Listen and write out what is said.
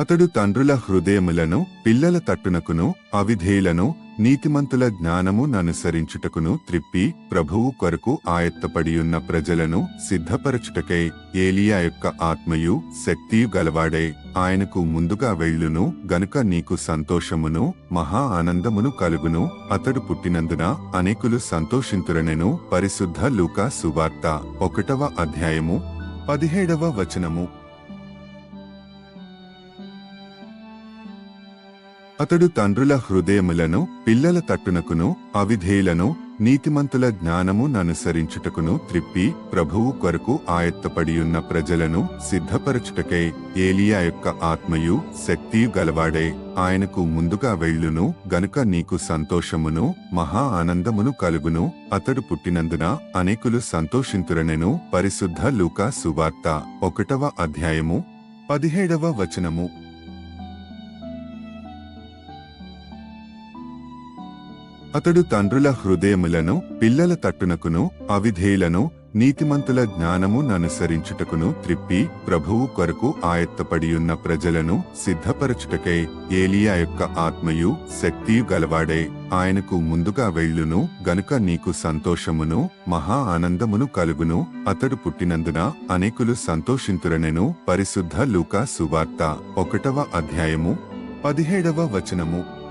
అతడు తండ్రుల హృదయములను పిల్లల తట్టునకును అవిధేయులను నీతిమంతుల జ్ఞానముననుసరించుటకును త్రిప్పి ప్రభువు కొరకు ఆయత్తపడియున్న ప్రజలను సిద్ధపరచుటకై ఏలియా యొక్క ఆత్మయు శక్తియు గలవాడే ఆయనకు ముందుగా వెళ్ళును గనుక నీకు సంతోషమును మహా ఆనందమును కలుగును. అతడు పుట్టినందున అనేకులు సంతోషింతురనెను. పరిశుద్ధ లూకా సువార్త ఒకటవ అధ్యాయము పదిహేడవ వచనము. అతడు తండ్రుల హృదయములను పిల్లల తట్టునకును అవిధేయులను నీతిమంతుల జ్ఞానము ననుసరించుటకును త్రిప్పి ప్రభువు కొరకు ఆయత్తపడియున్న ప్రజలను సిద్ధపరచుటకై ఏలియా యొక్క ఆత్మయు శక్తియు గలవాడే. ఆయనకు ముందుగా వెళ్ళును గనుక నీకు సంతోషమును మహా ఆనందమును కలుగును. అతడు పుట్టినందున అనేకులు సంతోషింతురనెను పరిశుద్ధ లూకా సువార్త ఒకటవ అధ్యాయము పదిహేడవ వచనము. అతడు తండ్రుల హృదయములను పిల్లల తట్టునకును అవిధేయులను నీతిమంతుల జ్ఞానము ననుసరించుటకును త్రిప్పి ప్రభువు కొరకు ఆయత్తపడియున్న ప్రజలను సిద్ధపరచుటకై ఏలియా యొక్క ఆత్మయు శక్తియు గలవాడే. ఆయనకు ముందుగా వెళ్ళును గనుక నీకు సంతోషమును మహా ఆనందమును కలుగును. అతడు పుట్టినందున అనేకులు సంతోషింతురనెను పరిశుద్ధ లూకా సువార్త ఒకటవ అధ్యాయము పదిహేడవ వచనము.